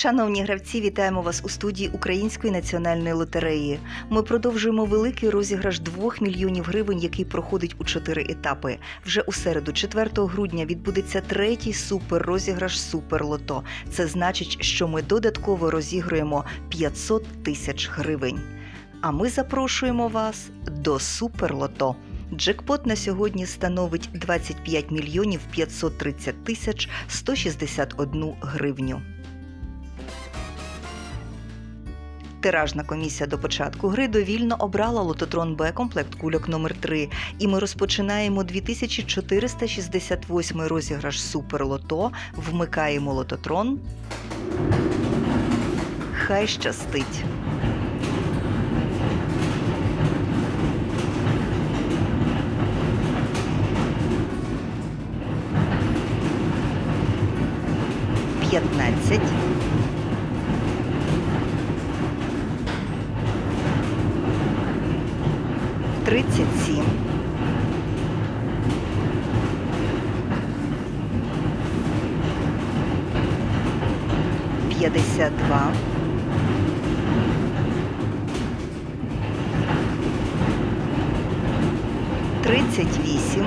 Шановні гравці, вітаємо вас у студії Української національної лотереї. Ми продовжуємо великий розіграш 2 мільйонів гривень, який проходить у чотири етапи. Вже у середу, 4 грудня, відбудеться третій суперрозіграш Суперлото. Це значить, що ми додатково розігруємо 500 тисяч гривень. А ми запрошуємо вас до Суперлото. Джекпот на сьогодні становить 25 мільйонів 530 тисяч 161 гривню. Тиражна комісія до початку гри довільно обрала лототрон Б комплект кульок номер 3 і ми розпочинаємо 2468 розіграш Суперлото. Вмикаємо лототрон. Хай щастить. П'ятнадцять. Тридцять сім. П'ятдесят два. Тридцять вісім.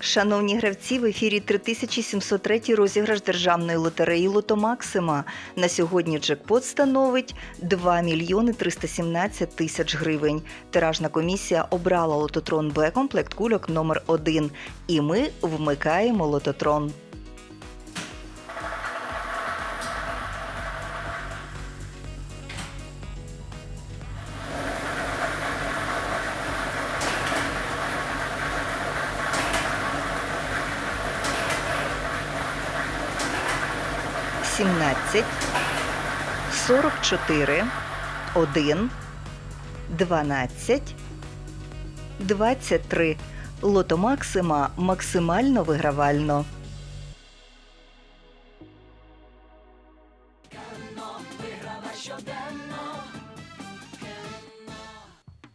Шановні гравці, в ефірі 3703 розіграш державної лотереї Лото Максима. На сьогодні джекпот становить 2 мільйони 317 тисяч гривень. Тиражна комісія обрала лототрон Б комплект кульок номер 1 І ми вмикаємо лототрон. Сімнадцять, сорок чотири, один, дванадцять, двадцять три. Лото Максима максимально вигравально.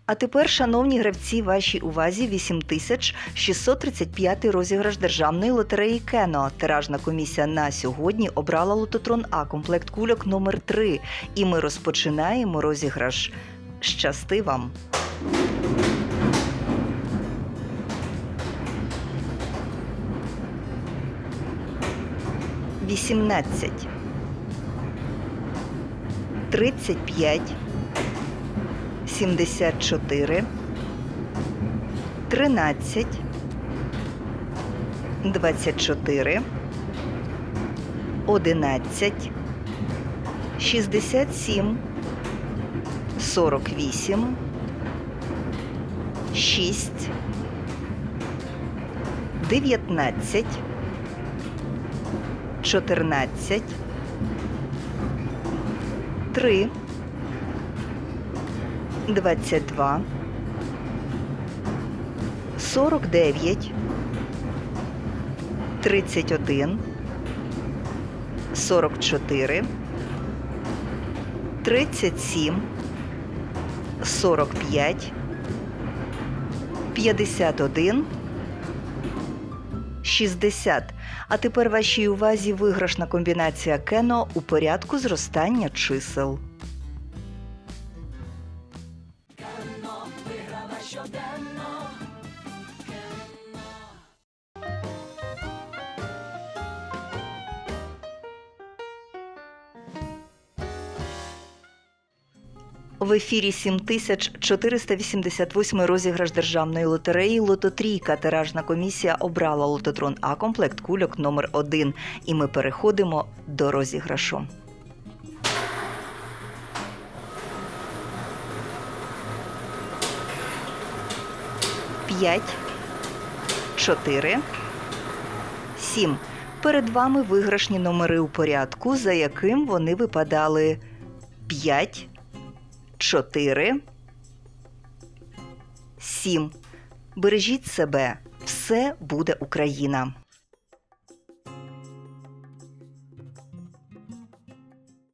А тепер, шановні гравці, вашій увазі 8635 розіграш державної лотереї Кено. Тиражна комісія на сьогодні обрала лототрон А комплект кульок номер 3 І ми розпочинаємо розіграш. Щасти вам! Вісімнадцять. Тридцять п'ять. 74, 13, 24, 11, 67, 48, 6, 19, 14, 3, 22, 49, 31, 44, 37, 45, 51, 60. А тепер вашій увазі виграшна комбінація Кено у порядку зростання чисел. В ефірі 7488 розіграш державної лотереї Лототрійка. Тиражна комісія обрала лототрон А комплект кульок номер 1 І ми переходимо до розіграшу. П'ять, чотири, сім. Перед вами виграшні номери у порядку, за яким вони випадали 5, 4, 7. Бережіть себе. Все буде Україна.